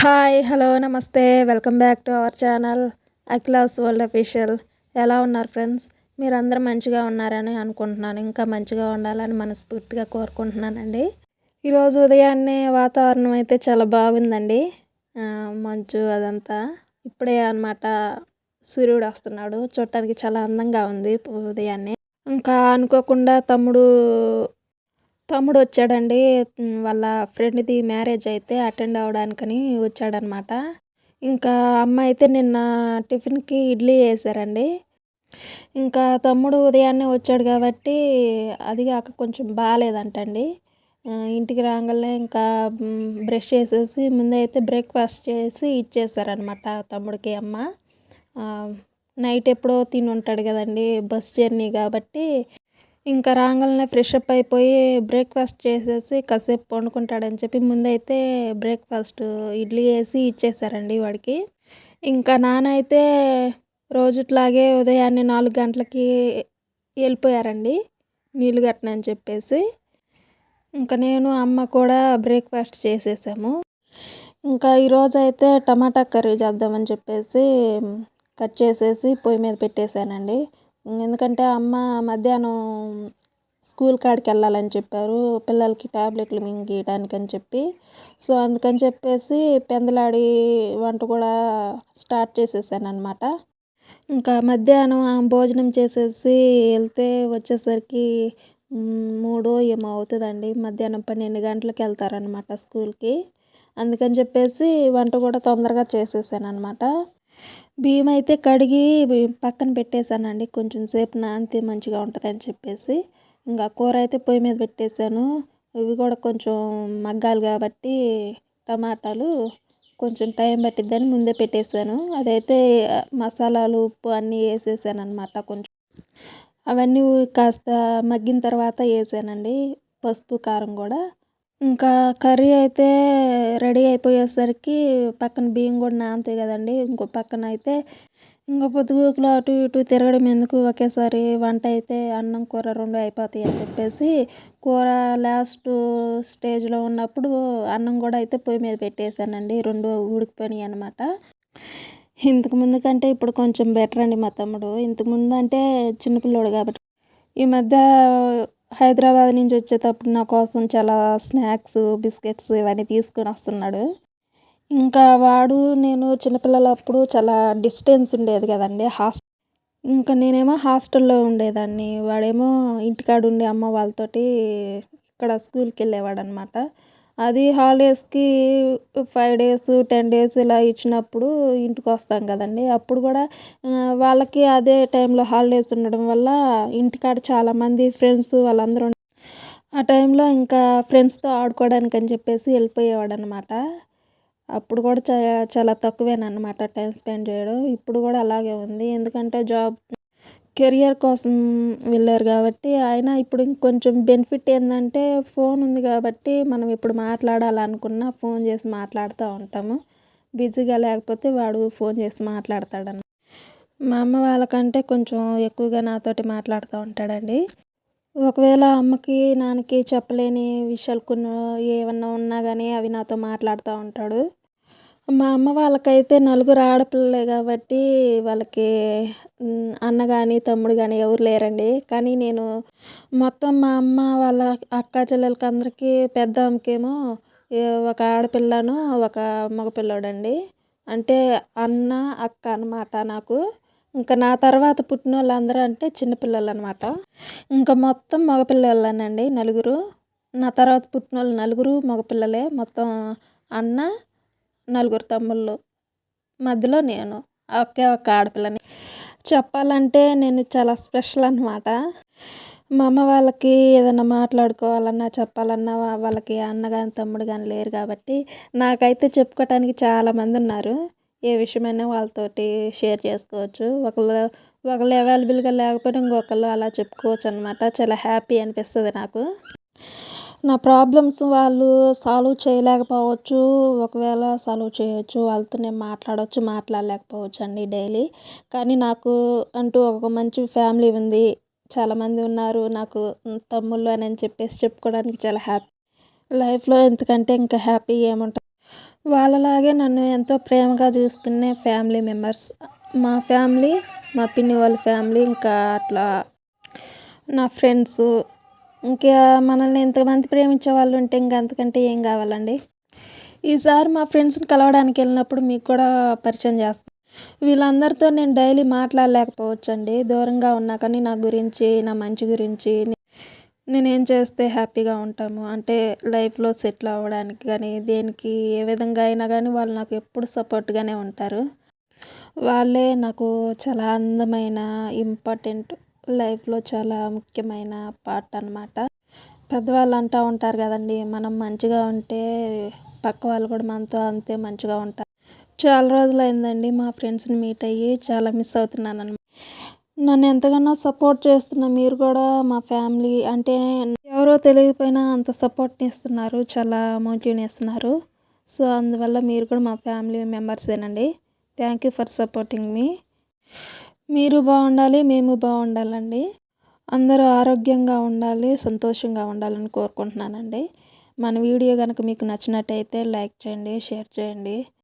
Hi hello నమస్తే. Welcome back to our channel Akhila's world official. ఎలా ఉన్నారు friends? మీరందరూ మంచిగా ఉన్నారని అనుకుంటున్నాను. ఇంకా మంచిగా ఉండాలని మనస్ఫూర్తిగా కోరుకుంటున్నానండి. ఈరోజు ఉదయాన్నే వాతావరణం అయితే చాలా బాగుందండి. మంచు అదంతా ఇప్పుడే అనమాట సూర్యుడు వస్తున్నాడు. చూడటానికి చాలా అందంగా ఉంది ఉదయాన్నే. ఇంకా అనుకోకుండా తమ్ముడు తమ్ముడు వచ్చాడండి వాళ్ళ ఫ్రెండ్ది మ్యారేజ్ అయితే అటెండ్ అవ్వడానికని వచ్చాడనమాట. ఇంకా అమ్మ అయితే నిన్న టిఫిన్కి ఇడ్లీ వేశారండి ఇంకా తమ్ముడు ఉదయాన్నే వచ్చాడు కాబట్టి అది కాక కొంచెం బాగాలేదంటండి ఇంటికి రాగానే ఇంకా బ్రష్ చేసేసి ముందైతే బ్రేక్ఫాస్ట్ చేసి ఇచ్చేసారనమాట తమ్ముడికి అమ్మ. నైట్ ఎప్పుడో తిని ఉంటాడు కదండి బస్ జర్నీ కాబట్టి ఇంకా రాగానే ఫ్రెష్ అప్ అయిపోయి బ్రేక్ఫాస్ట్ చేసేసి కాసేపు పండుకుంటాడని చెప్పి ముందైతే బ్రేక్ఫాస్ట్ ఇడ్లీ వేసి ఇచ్చేసారండి వాడికి. ఇంకా నాన్న అయితే రోజుట్లాగే ఉదయాన్నే నాలుగు గంటలకి వెళ్ళిపోయారండి నీళ్ళు కట్టనని చెప్పేసి. ఇంకా నేను అమ్మ కూడా బ్రేక్ఫాస్ట్ చేసేసాము. ఇంకా ఈరోజు అయితే టమాటా కర్రీ చేద్దామని చెప్పేసి కట్ చేసేసి పొయ్యి మీద పెట్టేశానండి. ఎందుకంటే అమ్మ మధ్యాహ్నం స్కూల్ కాడికి వెళ్ళాలని చెప్పారు. పిల్లలకి ట్యాబ్లెట్లు మింగేయడానికి అని చెప్పి. సో అందుకని చెప్పేసి పెందలాడి వంట కూడా స్టార్ట్ చేసేసాను అనమాట ఇంకా మధ్యాహ్నం భోజనం చేసేసి వెళ్తే వచ్చేసరికి మూడో ఏమో అవుతుందండి. మధ్యాహ్నం పన్నెండు గంటలకు వెళ్తారనమాట స్కూల్కి. అందుకని చెప్పేసి వంట కూడా తొందరగా చేసేసాను అనమాట బియ్యం అయితే కడిగి పక్కన పెట్టేశానండి. కొంచెం సేపు నానితే మంచిగా ఉంటుంది అని చెప్పేసి. ఇంకా కూర అయితే పొయ్యి మీద పెట్టేశాను. ఇవి కూడా కొంచెం మగ్గాలి కాబట్టి టమాటాలు కొంచెం టైం పట్టిద్దని ముందే పెట్టేశాను. అదైతే మసాలాలు ఉప్పు అన్నీ వేసేసాను అనమాట కొంచెం. అవన్నీ కాస్త మగ్గిన తర్వాత వేసానండి. పసుపు కారం కూడా. ఇంకా కర్రీ అయితే రెడీ అయిపోయేసరికి పక్కన బియ్యం కూడా నాంతే కదండి. ఇంకో పక్కన అయితే ఇంకో పొద్దుగూకులు అటు ఇటు తిరగడం ఎందుకు? ఒకేసారి వంట అయితే అన్నం కూర రెండు అయిపోతాయి అని చెప్పేసి కూర లాస్ట్ స్టేజ్లో ఉన్నప్పుడు అన్నం కూడా అయితే పొయ్యి మీద పెట్టేశానండి. రెండు ఉడికిపోయినాయి అనమాట ఇంతకు ముందు కంటే ఇప్పుడు కొంచెం బెటర్ అండి మా తమ్ముడు. ఇంతకుముందు అంటే చిన్నపిల్లోడు కాబట్టి ఈ మధ్య హైదరాబాద్ నుంచి వచ్చేటప్పుడు నా కోసం చాలా స్నాక్స్ బిస్కెట్స్ ఇవన్నీ తీసుకొని వస్తున్నాడు. ఇంకా వాడు నేను చిన్నపిల్లలప్పుడు చాలా డిస్టెన్స్ ఉండేది కదండి హాస్టల్ ఇంకా నేనేమో హాస్టల్లో ఉండేదాన్ని. వాడేమో ఇంటికాడ ఉండే అమ్మ వాళ్ళతోటి ఇక్కడ స్కూల్కి వెళ్ళేవాడు అనమాట అది హాలిడేస్కి ఫైవ్ డేస్ టెన్ డేస్ ఇలా ఇచ్చినప్పుడు ఇంటికి వస్తాం కదండి. అప్పుడు కూడా వాళ్ళకి అదే టైంలో హాలిడేస్ ఉండడం వల్ల ఇంటికాడ చాలామంది ఫ్రెండ్స్ వాళ్ళందరూ ఆ టైంలో ఇంకా ఫ్రెండ్స్తో ఆడుకోవడానికి అని చెప్పేసి వెళ్ళిపోయేవాడు అనమాట అప్పుడు కూడా చాలా తక్కువేనమాట టైం స్పెండ్ చేయడం. ఇప్పుడు కూడా అలాగే ఉంది. ఎందుకంటే జాబ్ కెరియర్ కోసం వెళ్ళారు కాబట్టి ఆయన ఇప్పుడు ఇంకొంచెం బెనిఫిట్ ఏంటంటే ఫోన్ ఉంది కాబట్టి మనం ఇప్పుడు మాట్లాడాలనుకున్నా ఫోన్ చేసి మాట్లాడుతూ ఉంటాము. బిజీగా లేకపోతే వాడు ఫోన్ చేసి మాట్లాడతాడని మా అమ్మ వాళ్ళకంటే కొంచెం ఎక్కువగా నాతోటి మాట్లాడుతూ ఉంటాడండి. ఒకవేళ అమ్మకి నాన్నకి చెప్పలేని విషయాలు కొన్ని ఏమన్నా ఉన్నా కానీ అవి నాతో మాట్లాడుతూ ఉంటాడు. మా అమ్మ వాళ్ళకైతే నలుగురు ఆడపిల్లలే కాబట్టి వాళ్ళకి అన్న కానీ తమ్ముడు కానీ ఎవరు లేరండి. కానీ నేను మొత్తం మా అమ్మ వాళ్ళ అక్క చెల్లెలకి అందరికీ పెద్ద అమ్మకేమో ఒక ఆడపిల్లను ఒక మగపిల్లోడండి. అంటే అన్న అక్క అనమాట నాకు. ఇంకా నా తర్వాత పుట్టిన వాళ్ళందరూ అంటే చిన్నపిల్లలు అనమాట ఇంకా మొత్తం మగపిల్లలేనండి నలుగురు. నా తర్వాత పుట్టిన వాళ్ళు నలుగురు మగపిల్లలే. మొత్తం అన్న నలుగురు తమ్ముళ్ళు. మధ్యలో నేను ఒకే ఒక ఆడపిల్లని. చెప్పాలంటే నేను చాలా స్పెషల్ అనమాట మా అమ్మ వాళ్ళకి ఏదైనా మాట్లాడుకోవాలన్నా చెప్పాలన్నా వాళ్ళకి అన్న కానీ తమ్ముడు కానీ లేరు కాబట్టి నాకైతే చెప్పుకోవటానికి చాలామంది ఉన్నారు. ఏ విషయమైనా వాళ్ళతోటి షేర్ చేసుకోవచ్చు. ఒకళ్ళు ఒకళ్ళు అవైలబుల్గా లేకపోయినా ఇంకొకళ్ళు అలా చెప్పుకోవచ్చు అనమాట చాలా హ్యాపీ అనిపిస్తుంది నాకు. నా ప్రాబ్లమ్స్ వాళ్ళు సాల్వ్ చేయలేకపోవచ్చు. ఒకవేళ సాల్వ్ చేయవచ్చు వాళ్ళతో నేను మాట్లాడవచ్చు మాట్లాడలేకపోవచ్చు అండి డైలీ. కానీ నాకు అంటూ ఒక మంచి ఫ్యామిలీ ఉంది. చాలామంది ఉన్నారు. నాకు తమ్ముళ్ళు అని చెప్పేసి చెప్పుకోవడానికి చాలా హ్యాపీ లైఫ్లో. ఎందుకంటే ఇంకా హ్యాపీ ఏముంటుంది? వాళ్ళలాగే నన్ను ఎంతో ప్రేమగా చూసుకునే ఫ్యామిలీ మెంబర్స్. మా ఫ్యామిలీ మా పిన్ని వాళ్ళ ఫ్యామిలీ ఇంకా అట్లా నా ఫ్రెండ్స్ ఇంకా మనల్ని ఇంతమంది ప్రేమించే వాళ్ళు ఉంటే ఇంకా అంతకంటే ఏం కావాలండి? ఈసారి మా ఫ్రెండ్స్ని కలవడానికి వెళ్ళినప్పుడు మీకు కూడా పరిచయం చేస్తాను వీళ్ళందరితో నేను డైలీ మాట్లాడలేకపోవచ్చు అండి దూరంగా ఉన్నా కానీ నా గురించి నా మంచి గురించి నేనేం చేస్తే హ్యాపీగా ఉంటాము? అంటే లైఫ్లో సెటిల్ అవ్వడానికి కానీ దేనికి ఏ విధంగా అయినా కానీ వాళ్ళు నాకు ఎప్పుడు సపోర్ట్గానే ఉంటారు. వాళ్ళే నాకు చాలా అందమైన ఇంపార్టెంట్ లైఫ్లో చాలా ముఖ్యమైన పార్ట్ అనమాట పెద్దవాళ్ళు అంటూ ఉంటారు కదండి మనం మంచిగా ఉంటే పక్క వాళ్ళు కూడా మనతో అంతే మంచిగా ఉంటారు. చాలా రోజులు అయిందండి మా ఫ్రెండ్స్ని మీట్ అయ్యి చాలా మిస్ అవుతున్నాను అనమాట నన్ను ఎంతగానో సపోర్ట్ చేస్తున్న మీరు కూడా మా ఫ్యామిలీ అంటే ఎవరో తెలియకపోయినా అంత సపోర్ట్ని ఇస్తున్నారు చాలా మోటివ్ని ఇస్తున్నారు. సో అందువల్ల మీరు కూడా మా ఫ్యామిలీ మెంబర్సేనండి. థ్యాంక్ యూ ఫర్ సపోర్టింగ్ మీ. మీరు బాగుండాలి మేము బాగుండాలండి. అందరూ ఆరోగ్యంగా ఉండాలి సంతోషంగా ఉండాలని కోరుకుంటున్నానండి. మన వీడియో కనుక మీకు నచ్చినట్టయితే లైక్ చేయండి షేర్ చేయండి.